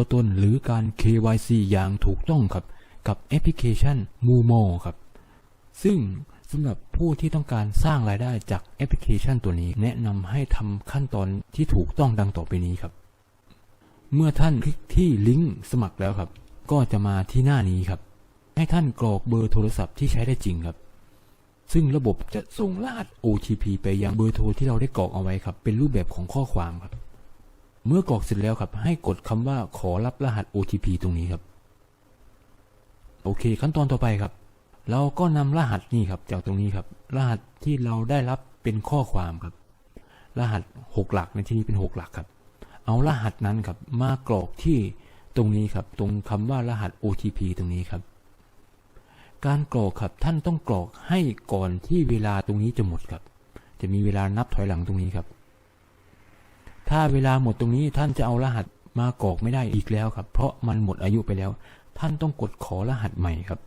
ตัวตนหรือการ KYC อย่างถูกต้องครับ กับแอปพลิเคชัน Mumo ครับ ซึ่งสำหรับผู้ที่ต้องการสร้างรายได้จากแอปพลิเคชันตัวนี้ แนะนำให้ทำขั้นตอนที่ถูกต้องดังต่อไปนี้ครับ เมื่อท่านคลิกที่ลิงก์สมัครแล้วครับ ก็จะมาที่หน้านี้ครับ ให้ท่านกรอกเบอร์โทรศัพท์ที่ใช้ได้จริงครับ ซึ่งระบบจะส่งรหัส OTP ไปยังเบอร์โทรที่เราได้กรอกเอาไว้ครับ เป็นรูปแบบของข้อความครับ เมื่อกรอกเสร็จแล้วครับ ให้กดคำว่าขอรับรหัส OTP ตรงนี้ครับ โอเค ขั้นตอนต่อไปครับ เราก็นำรหัสนี่ครับ จากตรงนี้ครับ รหัสที่เราได้รับเป็นข้อความครับ รหัสหกหลักในที่นี้เป็นหกหลักครับ เอารหัสนั้นครับ มากรอกที่ตรงนี้ครับ ตรงคำว่ารหัส OTP ตรงนี้ครับ การกรอกครับท่านต้องกรอกให้ก่อนที่เวลาตรงนี้จะหมดครับ จะมีเวลานับถอยหลังตรงนี้ครับ ถ้าเวลาหมดตรงนี้ท่านจะเอารหัสมากรอกไม่ได้อีกแล้วครับ เพราะมันหมดอายุไปแล้ว ท่านต้องกดขอรหัสใหม่ครับ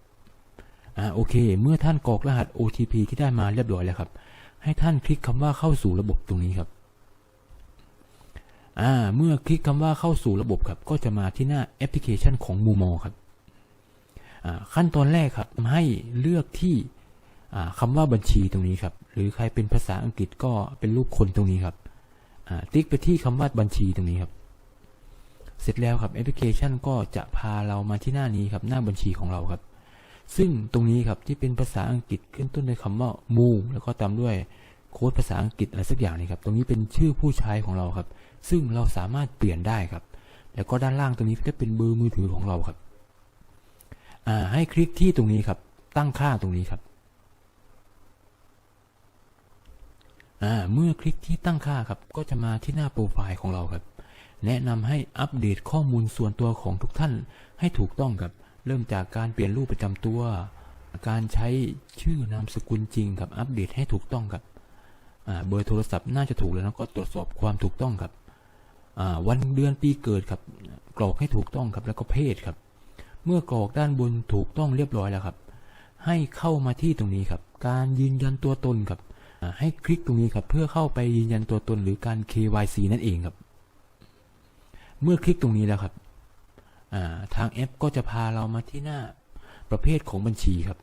อ่าโอเค เมื่อท่านกรอกรหัส OTP ที่ได้มาเรียบร้อยแล้วครับ ให้ท่านคลิกคำว่าเข้าสู่ระบบตรงนี้ครับอ่าเมื่อคลิกคำว่าเข้าสู่ระบบครับ ก็จะมาที่หน้าแอปพลิเคชันของ Mumo ครับอ่าขั้นตอนแรกครับให้เลือกที่อ่าคำว่าบัญชีตรงนี้ครับ หรือใครเป็นภาษาอังกฤษก็เป็นรูปคนตรงนี้ครับ ติ๊กไปที่คำว่าบัญชีตรงนี้ครับ เสร็จแล้วครับแอปพลิเคชันก็จะพาเรามาที่หน้านี้ครับ หน้าบัญชีของเราครับ ซึ่งตรงนี้ครับที่เป็นภาษาอังกฤษขึ้นต้นด้วยคำว่า mu แล้วก็ตามด้วยโค้ดภาษาอังกฤษอะไรสักอย่างนี้ครับ ตรงนี้เป็นชื่อผู้ใช้ของเราครับ ซึ่งเราสามารถเปลี่ยนได้ครับ แล้วก็ด้านล่างตรงนี้จะเป็นเบอร์มือถือของเราครับ ให้คลิกที่ตรงนี้ครับ ตั้งค่าตรงนี้ครับ อ่าเมื่อคลิกที่ตั้งค่าครับ ก็จะมาที่หน้าโปรไฟล์ของเราครับ แนะนำให้อัปเดตข้อมูลส่วนตัวของทุกท่านให้ถูกต้องครับ เริ่มจากการเปลี่ยนรูปประจำตัว การใช้ชื่อนามสกุลจริงครับ อัปเดตให้ถูกต้องครับเบอร์โทรศัพท์น่าจะถูกแล้วนะก็ตรวจสอบความถูกต้องครับวันเดือนปีเกิดครับ กรอกให้ถูกต้องครับแล้วก็เพศครับ เมื่อกรอกด้านบนถูกต้องเรียบร้อยแล้วครับ ให้เข้ามาที่ตรงนี้ครับ การยืนยันตัวตนครับ ให้คลิกตรงนี้ครับเพื่อเข้าไปยืนยันตัวตนหรือการ KYC นั่นเองครับ เมื่อคลิกตรงนี้แล้วครับทางแอปก็จะพาเรามาที่หน้าประเภทของบัญชีครับ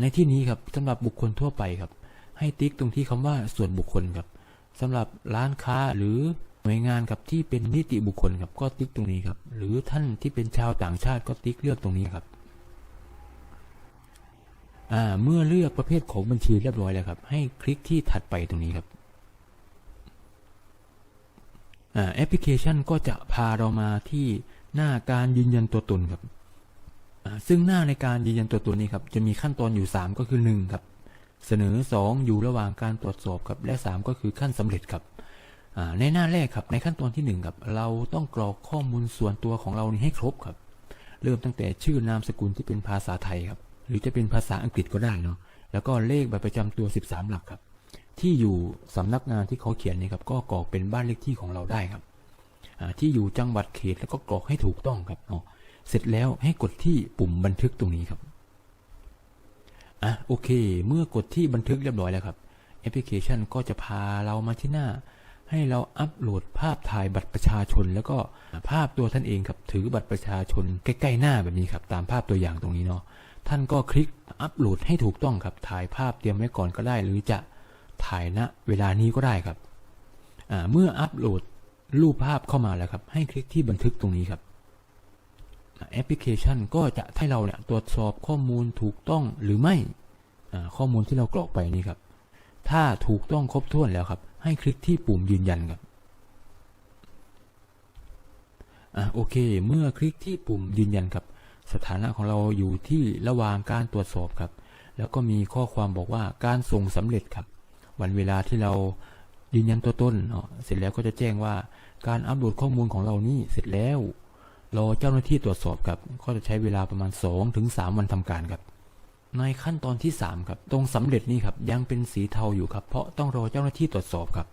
ในที่นี้ครับสำหรับบุคคลทั่วไปครับ ให้ติ๊กตรงที่คำว่าส่วนบุคคลครับสำหรับร้านค้าหรือหน่วยงานครับที่เป็นนิติบุคคลครับก็ติ๊กตรงนี้ครับ หรือท่านที่เป็นชาวต่างชาติก็ติ๊กเลือกตรงนี้ครับ เมื่อเลือกประเภทของบัญชีเรียบร้อยแล้วครับ ให้คลิกที่ถัดไปตรงนี้ครับอแอปพลิเคชันก็จะพาเรามาที่หน้าการยืนยันตัวตนครับ ซึ่งหน้าในการยืนยันตัวตนนี้ครับ จะมีขั้นตอนอยู่ 3 ก็คือ 1 ครับ เสนอ 2 อยู่ระหว่างการตรวจสอบครับ และ 3 ก็คือขั้นสำเร็จครับ ในหน้าแรกครับในขั้นตอนที่ 1 ครับ เราต้องกรอกข้อมูลส่วนตัวของเรานี้ให้ครบครับ เริ่มตั้งแต่ชื่อนามสกุลที่เป็นภาษาไทยครับ หรือจะเป็นภาษาอังกฤษก็ได้เนาะแล้วก็เลขบัตรประจำตัว 13 หลักครับ ที่อยู่สำนักงานที่เขาเขียนนี่ครับก็กรอกเป็นบ้านเลขที่ของเราได้ครับที่อยู่จังหวัดเขตแล้วก็กรอกให้ถูกต้องครับเสร็จแล้วให้กดที่ปุ่มบันทึกตรงนี้ครับอะโอเค เมื่อกดที่บันทึกเรียบร้อยแล้วครับแอปพลิเคชันก็จะพาเรามาที่หน้า ให้เราอัปโหลดภาพถ่ายบัตรประชาชน แล้วก็ภาพตัวท่านเองครับถือบัตรประชาชนใกล้ๆหน้าแบบนี้ครับตามภาพตัวอย่างตรงนี้เนาะ ท่านก็คลิกอัปโหลดให้ถูกต้องครับถ่ายภาพเตรียมไว้ก่อนก็ได้ หรือจะถ่ายณเวลานี้ก็ได้ครับเมื่ออัปโหลดรูปภาพเข้ามาแล้วครับ ให้คลิกที่บันทึกตรงนี้ครับแอปพลิเคชันก็จะให้เราเนี่ยตรวจสอบข้อมูลถูกต้องหรือไม่ข้อมูลที่เรากรอกไปนี่ครับ ถ้าถูกต้องครบถ้วนแล้วครับ ให้คลิกที่ปุ่มยืนยันครับอ่าโอเค เมื่อคลิกที่ปุ่มยืนยันครับ สถานะของเราอยู่ที่ระหว่างการตรวจสอบครับ แล้วก็มีข้อความบอกว่าการส่งสำเร็จครับ วันเวลาที่เรายืนยันตัวตนเนาะเสร็จแล้วก็จะแจ้งว่าการอัปโหลดข้อมูลของเรานี่เสร็จแล้วรอเจ้าหน้าที่ตรวจสอบครับ ก็จะใช้เวลาประมาณ2ถึง3วันทำการครับ ในขั้นตอนที่ 3 ครับ ตรงสำเร็จนี่ครับยังเป็นสีเทาอยู่ครับ เพราะต้องรอเจ้าหน้าที่ตรวจสอบครับ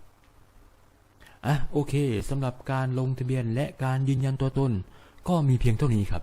อะโอเคสำหรับการลงทะเบียนและการยืนยันตัวตน ก็มีเพียงเท่านี้ครับ